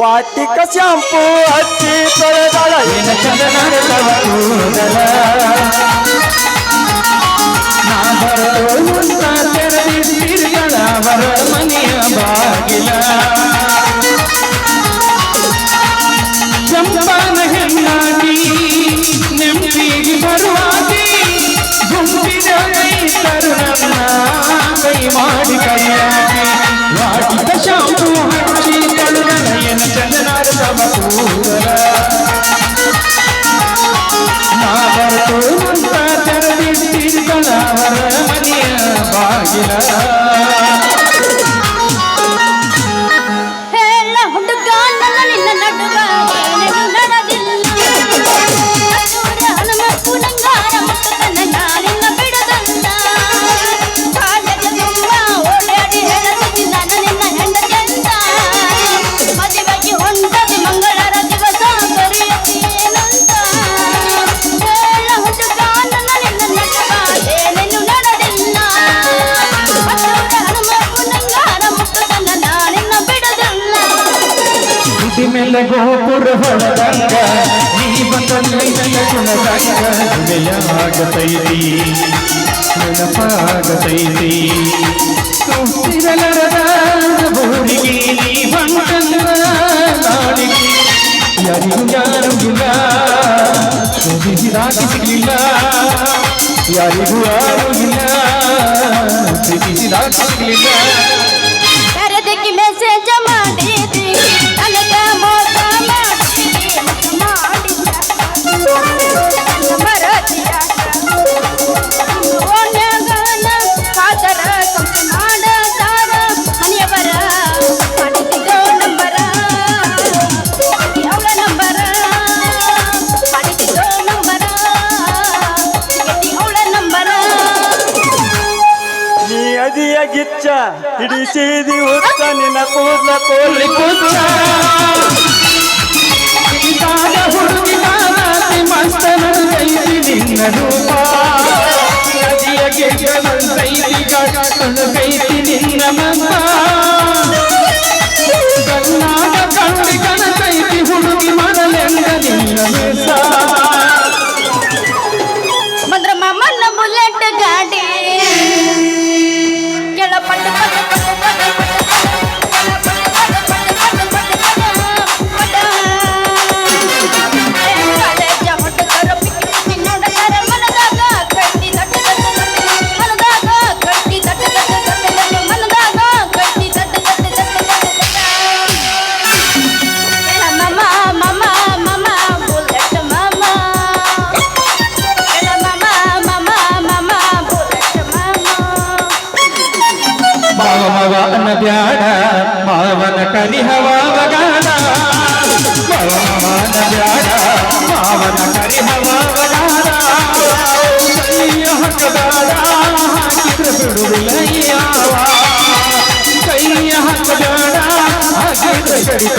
ವಾಟಿಕ shampoo ಹಚ್ಚಿ ತೊಳೆದಾಳ ನಿನ್ನ ತವ ಕೂದಲ ನಾ ಬರಲು ಅಂತ ತೆರೆದಿಟ್ಟಿರುಗಳ ಮನೆಯ ಬಾಗಿಲ. ಗುಣದಂಗ ಹೃದಯಾಗತೈತಿ ನೆನಪಾಗತೈತಿ ಸುತ್ತಿರಲರದ ಊರಿಗೆ ನೀ ಬಂದಂಗ ನಾಡಿಗೆ ಯಾರಿಗೂ ಯಾರು ಇಲ್ಲ ಪ್ರೀತಿಸಿದಾಗಿ ಸಿಗಲಿಲ್ಲ ಯಾರಿಗೂ ಯಾರು ಇಲ್ಲ ಪ್ರೀತಿಸಿದಾಗಿ ಸಿಗಲಿಲ್ಲ ಗಿಚ್ಚ ಹಿಡಿಸಿದಿ ಹುತ್ತ ನಿನ್ನ ಕೂದ್ಲ ಕೋಲಿ ಕುಚ್ಚ. ಇದಾದ ಹುಡುಗಿದಾದ ಮಸ್ತನ ಕೈದಿ ನಿನ್ನ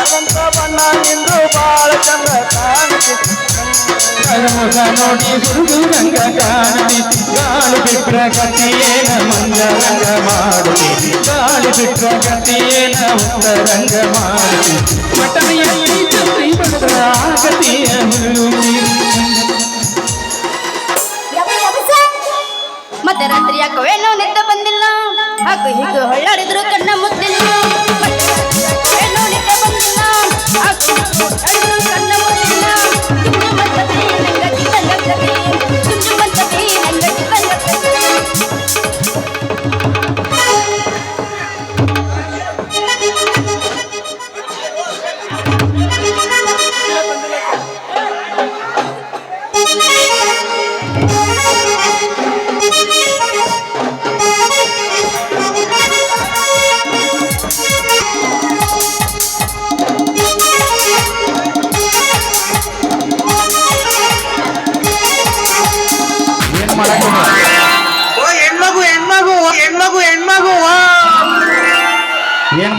ಬಂಗಾರದಂತ ಬಣ್ಣ ನಿಂದು ಬಾಳ ಚಂದ ಕಾಣತಿ ಮುಖ ನೋಡಿ ರಂಗ ಕಾಣಿ ಗಾಳಿ ಬಿಟ್ರ ಗತಿಯೇನ ಮಂಜರಂಗ ಮಾಡುತ್ತಿ ಗಾಳಿ ಬಿಟ್ರ ಗತಿಯೇನ ಉತ್ತರಂಗ ಮಾಡುತ್ತಿ ಮಟನೆಯಲ್ಲಿ ಛತ್ರಿ ಬದ್ರ ಆಗತಿಯ ಹುಡುಗಿ ಮಧ್ಯರಾತ್ರಿ ಯಾಕೋ ಏನೋ ನಿದ್ದೆ ಬಂದಿಲ್ಲ? ಹಾಕು ಹೀಗೆ ಹೊಳ್ಳಾಡಿದ್ರು ಕಣ್ಣ ಮುದ್ದಿಲ್ಲ. ಹಾಗು ಹೀಗೆ ಹೊಳ್ಳಾಡಿದ್ರು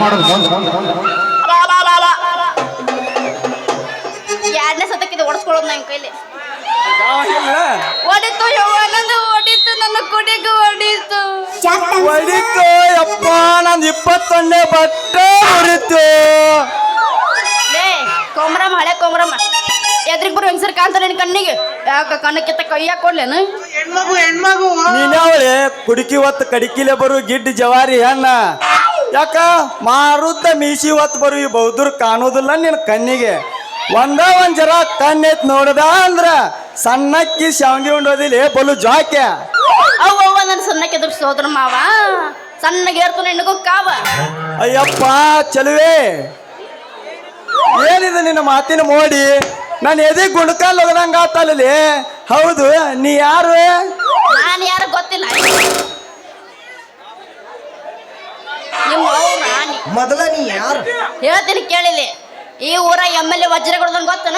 ಮಾಡೋದು. ಎರಡನೇ ಸತಕ್ಕಿದೆ ಓಡಿಸ್ಕೊಳ್ಳೋದು ನನ್ನ ಕೈಲಿ. ಒಡಿತು ಇಲ್ಲ ಹೊಡಿತು ನಂದು ಹೊಡಿತು ನನ್ನ ಕುಡಿಗೂ ಹೊಡಿತು ಒಡಿತು ಯಪ್ಪ ನಂದು ಇಪ್ಪತ್ತೊಂದನೇ ಬಟ್ಟೆ ಹೊಡಿತು. ಲೇ ಕೊಮ್ರಮ್ಮ ಹಳೆ ಕೊಮ್ರಮ್ಮ ಎದ್ರಿಗೆ ಬರೋ ಹೆಂಗಸರ್ ಕಾಣ್ತಾರೆ ನಿನ್ ಕಣ್ಣಿಗೆ? ಯಾಕ ಕಣ್ಣಕ್ಕಿತ್ತ ಕೈ ಹಾಕೊಡ್ಲೇನು? ಹೆಣ್ಮಗು ಹೆಣ್ಮಗು ನೀನ್ಯಾವಳೆ ಕುಡುಕಿ ಹೊತ್ತು ಕಡಿಕಿಲೆ ಬರು ಗಿಡ್ಡ ಜವಾರಿ ಹೆಣ್ಣ. ಯಾಕ? ಮಾರುದ್ದ ಮೀಸಿ ಹೊತ್ತು ಬರು ಈ ಬೌದ್ಧರು ಕಾಣೋದಿಲ್ಲ ನಿನ್ನ ಕಣ್ಣಿಗೆ. ಒಂದ ಒಂದ್ ಜರ ಕಣ್ಣೆತ್ ನೋಡದ ಅಂದ್ರ ಸಣ್ಣಕ್ಕಿ ಶಾವಂಗಿ ಉಂಡೋದಿಲ್ಲ. ಬಲು ಜಾಕೆ ಅವ್ವ ಅವ್ವ ನನ್ನ ಸಣ್ಣಕ್ಕೆ ಎದುರು ಸೋದರ ಮಾವ. ಸಣ್ಣಗೆ ಏರ್ತು ನಿನಗೂ ಕಾವ. ಅಯ್ಯಪ್ಪ ಚಲುವೆ. ಏನಿದೆ ನಿನ್ನ ಮಾತಿನ ಮೋಡಿ? ನಾನು ಎದೆ ಗುಣಕಾಲ್ ಹೋಗದಂಗ ಆತಲ್ಲಿ ಹೌದು ನೀ ಯಾರು? ನಾನು ಯಾರು ಗೊತ್ತಿಲ್ಲ ನಿಮ್ಮ ಅವ್ವ ನಾನಿ ಮೊದಲ ನೀ ಯಾರು? ಹೇಳ್ತೀನಿ ಕೇಳಿಲಿ. ಈ ಊರ ಎಂ ಎಲ್ ಎ ವಜ್ರಗೊಳ್ದನ್ ಗೊತ್ತನ?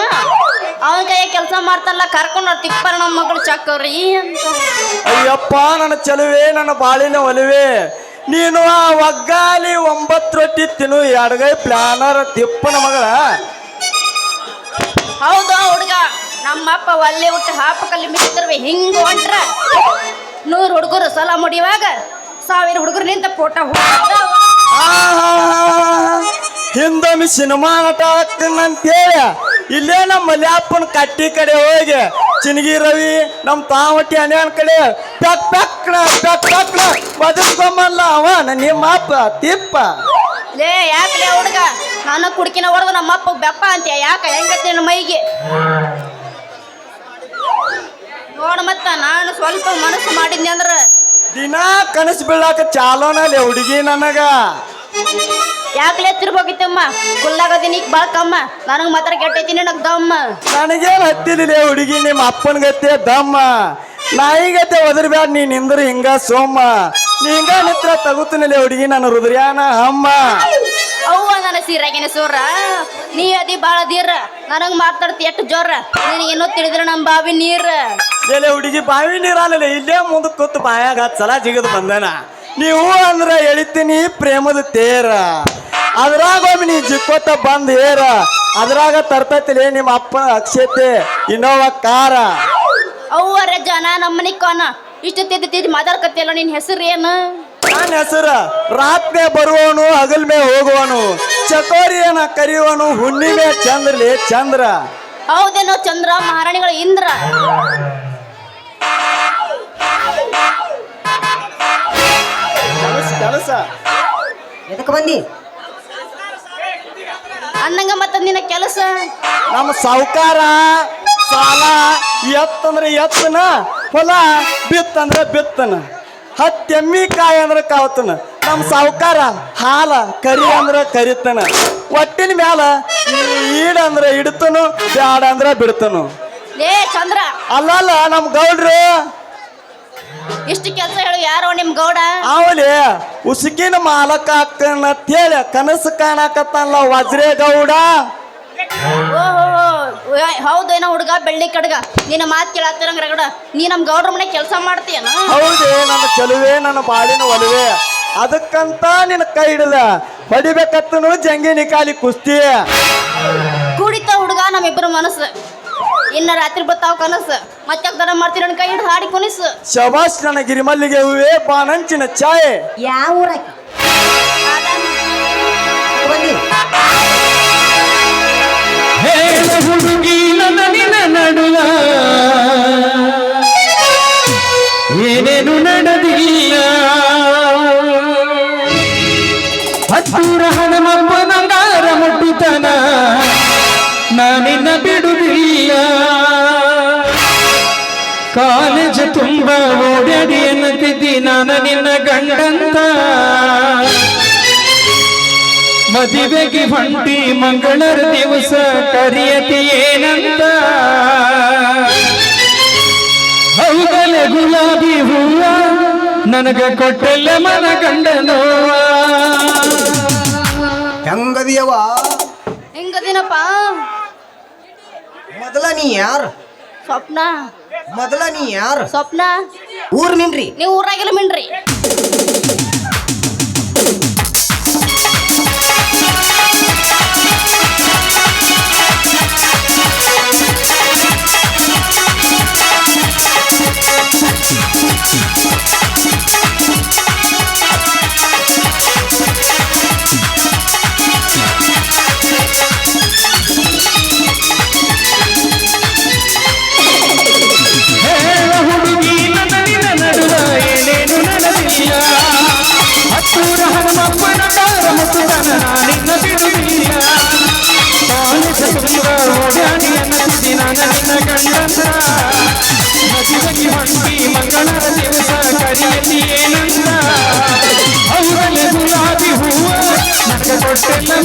ಅವನ ಕೈಯ ಕೆಲಸ ಮಾಡ್ತಾನಲ್ಲ ಕರ್ಕೊಂಡು ತಿಪ್ಪರ ನಮ್ಮ ಮಗಳು ಚಕ್ಕವ್ರಿ ಅಂತ ಅಯ್ಯಪ್ಪ ನನ್ನ ಚಲುವೆ ನನ್ನ ಬಾಳಿನ ಒಲುವೆ. ನೀನು ಆ ಒಗ್ಗಾಲಿ ಒಂಬತ್ತು ರೊಟ್ಟಿ ತಿನ್ನು ಎಡಗೈ ಪ್ಲಾನರ್ ತಿಪ್ಪನ ಮಗಳ. ಹೌದು ಆ ಹುಡುಗ. ನಮ್ಮಪ್ಪ ಒಲ್ಲೆ ಹುಟ್ಟು ಹಾಪಕಲ್ಲಿ ಮಿಸ್ತಿರ್ವಿ ಹಿಂಗ ಹೊಂಟ್ರ. ನೂರು ಹುಡುಗರು ಸಲ ಮುಡಿಯುವಾಗ ಸಾವಿರ ಹುಡುಗರು ನಿಂತ ಫೋಟೋ ಹಿಂದೊಮ್ಮೆ ಸಿನಿಮಾ ನಟ ಆಗ್ತೀನಂತೇಳಿ ಇಲ್ಲೇ ನಮ್ಮ ಮಲ್ಯಾಪ್ಪನ ಕಟ್ಟಿ ಕಡೆ ಹೋಗಿ, ಚಿನಗಿ ರವಿ ನಮ್ಮ ತಾವಟ್ಟಿ ಅನೇನ್ ಕಡೆ ಪೆಕ್ ಪೆಕ್ನ ಪೆಕ್ ಪೆಕ್ನ ಬದುಕೊಂಬಲ್ಲ ಅವ, ನಿಮ್ಮ ಅಪ್ಪ, ತಿಪ್ಪ. ಲೇ ಯಾಕಲೇ ಹುಡುಗ? ನಾನು ಕುಡ್ಕಿನ ಹೊಡೆದು ನಮ್ಮ ಅಪ್ಪ ಬೆಪ್ಪ ಅಂತ ಯಾಕ? ಹೆಂಗತ್ತೆ ಮೈಗೆ? ನೋಡ ಮತ್ತ, ನಾನು ಸ್ವಲ್ಪ ಮನಸ್ಸು ಮಾಡಿದ್ನಿ ಅಂದ್ರ ದಿನ ಕನಸು ಬೀಳಾಕ ಚಾಲೋನಲ್ಲಿ ಹುಡುಗಿ ನನಗ. ಯಾಕಲೇ ತಿರ್ಬೋಗಿತ್ತಮ್ಮ? ಕುಲ್ಲಾಗದಿನ ಈಗ ಬಾಕಮ್ಮ ನನಗೆ ಮಾತ್ರ ಕೆಟ್ಟೈತಿ ನಿನ್ನ ದಮ್ಮ ನನಗೇನು ಹತ್ತಿಲಿಲ್ಲ ಹುಡುಗಿ ನಿಮ್ಮ ಅಪ್ಪನ ಗತ್ತೆ ದಮ್ಮ ನಾಯಿ ಗತ್ತೆ ಒದರ್ಬ್ಯಾಡ ನೀ ನಿಂದ್ರ ಹಿಂಗ ಸೋಮ್ಮ ನೀ ಹಿಂಗ ನಿತ್ರ ತಗುತ್ತನಲ್ಲಿ ಹುಡುಗಿ ನನ್ನ ರುದ್ರ್ಯಾನ ಅಮ್ಮ ಅವ್ವ ನನ್ನ ಸೀರಾಗಿನ ಸೋರ. ನೀ ಅದಿ ಬಾಳ ದೀರ ನನಗ್ ಮಾತಾಡ್ತಿ ಎಷ್ಟು ಜೋರ. ನಿನಗೇನೋ ತಿಳಿದ್ರ ನಮ್ಮ ಬಾವಿ ನೀರ. ಎಲೆ ಹುಡುಗಿ ಬಾವಿ ನೀರಾನಲ್ಲ ಇಲ್ಲೇ ಮುಂದೆ ಕೂತು ಬಾಯಾಗ ಚಲ ಸಲ ಜಿಗದು ಬಂದನ. ನೀವು ಅಂದ್ರೆ ಎಳಿತೀನಿ ಪ್ರೇಮದ ತೇರ. ಅದ್ರಾಗ ಒಮ್ಮೆ ನೀ ಜಿಕ್ಕೋತ ಬಂದ್ ಏರ. ಅದ್ರಾಗ ತರ್ತೈತಿಲೇ ನಿಮ್ಮ ಅಪ್ಪ ಅಕ್ಷತೆ ಇನ್ನೋವ ಕಾರ. ಅವ್ವರ ಜನ ನಮ್ಮನಿ ಕೋನ ಇಷ್ಟು ತಿದ್ದಿ ತಿದ್ದಿ ಮಾತಾಡ್ಕತ್ತಿಲ್ಲ ನಿನ್ ಹೆಸರು ಏನು? ನನ್ನ ಹೆಸರು ರಾತ್ನೇ ಬರುವವನು ಹಗಲ್ಮೆ ಹೋಗುವನು ಚಕೋರಿಯನ ಕರೆಯುವನು ಹುಣ್ಣಿಮೆ ಚಂದ್ರಲಿ ಚಂದ್ರ. ಹೌದೇನೋ ಚಂದ್ರ ಮಹಾರಾಣಿಗಳು ಇಂದ್ರ. ಎದಕ್ಕೆ ಬಂದಿ? ಅನ್ನಂಗ ಮತ್ತ ನಿನ್ನ ಕೆಲಸ? ನಮ್ಮ ಸಾವುಕಾರ ಸಾಲ ಎತ್ತಂದ್ರೆ ಎತ್ತನ ಹೊಲ ಬಿತ್ತಂದ್ರೆ ಬಿತ್ತನ ಹತ್ತೆಮ್ಮಿ ಕಾಯಿ ಅಂದ್ರೆ ಕಾವತನ. ನಮ್ಮ ಸಾವುಕಾರ ಹಾಲ ಕರಿ ಅಂದ್ರೆ ಕರಿತನ ಒಟ್ಟಿನ ಮ್ಯಾಲ ಈಡ ಅಂದ್ರೆ ಇಡ್ತನು ಬ್ಯಾಡ ಅಂದ್ರೆ ಬಿಡ್ತನು. ಅಲ್ಲಲ್ಲ ನಮ್ಮ ಗೌಡ್ರು. ಇಷ್ಟು ಕೆಲಸ ಹೇಳು ಯಾರು ನಿಮ್ ಗೌಡ? ಅವಲಿ ಉಸುಕಿನ ಮಾಲಕ ಅಕ್ಕನ ತೇಳ ಕನಸು ಕಾಣಕತ್ತಲ್ಲ ವಜ್ರೇ ಗೌಡ. ಓಹೋ ಹೌದೇನೋ ಹುಡುಗ ಬೆಳ್ಳಿ ಕಡ್ಗ. ನಿನ್ನ ಮಾತು ಕೇಳತ್ತಿರಂಗ ರಗಡ ನೀ ನಮ್ ಗೌಡ್ರ ಮನೆ ಕೆಲಸ ಮಾಡ್ತೀಯನ? ಹೌದೇ ನನ್ನ ಚಲುವೆ ನನ್ನ ಬಾಳಿನ ಒಲುವೆ. ಅದಕ್ಕಂತ ನಿನ್ನ ಕೈ ಹಿಡಿದ ಹೊಡಿಬೇಕತ್ತನು ಜಂಗಿನಿ ಕಾಲಿ ಕುಸ್ತಿ. ಕುಡಿತ ಹುಡುಗ ನಮ್ಮಿಬ್ಬರ ಮನಸ್ಸು. ಇನ್ನ ರಾತ್ರಿ ಬರ್ತಾವ ಕನಸು. ಮತ್ತೆ ದರ ಮಾಡ್ತೀರ ಕೈ ಹಿಡಿದು ಹಾಡಿ ಕುನಿಸು ಶಬಾಷ್ ನನ್ನ ಗಿರಿಮಲ್ಲಿಗೆ ಹೂವೇ ಬಾನಂಚಿನ ಛಾಯೆ. ಯಾವ ಊರಾಕಿ ಹುಡುಗಿ ನಿನ್ನ ನಡುವ ಏನೇನು ನಡೆದಿಲ್ಲ. ಓಡಾಡಿ ಎನ್ನುತ್ತಿದ್ದಿ ನಾನು ನಿನ್ನ ಗಂಡಂತ. ಮದುವೆಗೆ ಹೊಂಟಿ ಮಂಗಳರ ದಿವಸ ಕರಿಯತಿ ಏನಂತ. ಹೌದಲ್ಲ ಗುಲಾಬಿ ಹೂವ ನನಗ ಕೊಟ್ಟಲ್ಲ ಮನ ಗಂಡನೋವ ಹೆಂಗದಿಯವ ಹೆಂಗದಿನಪ್ಪ? ಮೊದಲ ನೀ ಯಾರು? ಸ್ವಪ್ನ. ಮೊದಲ ನೀ ಯಾರು? ಸ್ವಪ್ನ. ಊರ್ ನಿನ್ರಿ ನೀವು ಊರಾಗಿಲ್ಲ ಮಿಣ್ರಿ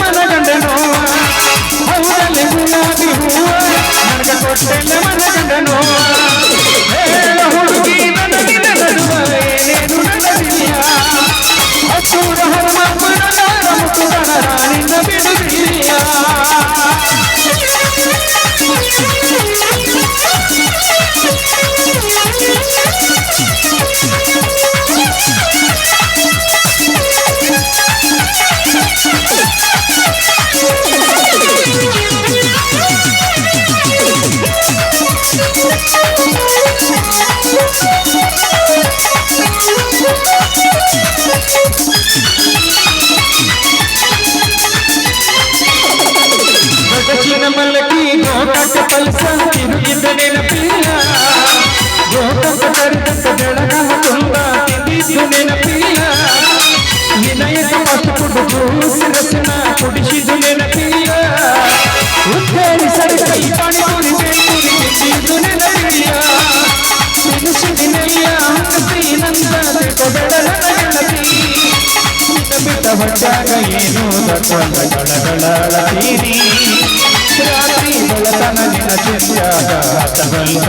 ಮನ ಗಂಡನು. ಹೌದಲ್ಲಿ ಗುಲಾಬಿ ಹೂವ. ನನಗೆ ಕೊಟ್ಟೆಲ್ಲ ಮನ ಗಂಡನು. ಹೇಳ ಹುಡುಗಿ ನನಗೆ ನಡುವ ಏನೇನು ನಡಲಿಲ್ಲ ಹತ್ತೂರ ಹನುಮಪ್ಪನ ಮುಟ್ಟುಗಳ ನಿನ್ನ ಬಿಡುಗಿಲ್ಲ ಗೋಕಾಕ ಪಲ್ಸ ತಿರುಗಿದ ನೆನಪಿಲ್ಲ ಗೋಕಾಕ ಕರೆದಂತ ಬೆಳಗ ತುಂಬ ತಿಂದಿದ್ದು ನೆನಪಿಲ್ಲ ವಿನಯಕ ಮಸ್ತು ಕುಡುಗು ಸಿರಸನ ಕುಡಿಸಿದ್ದು ನೆನಪಿಲ್ಲ ಉತ್ತೇರಿ ಸರಿ ಕೈ ಪಾಣಿಪುರಿ ಬೇಕುರಿ ತಿಂದಿದ್ದು ನೆನಪಿಲ್ಲ ಸಿನಿಸಿದಿನೆಲ್ಲ ಹಂಗತಿ ನಂದ ಕೊಡಲ ನೆನಪಿ ಬಿಟ್ಟ ಹೊಟ್ಟಾಗ ಏನು ತಕೊಂಡ ಗಳಗಳೀರಿ ರಾತ್ರಿ ಗೆಳೆತನ ನಿನ ಶಿಷ್ಯ ಸಂತ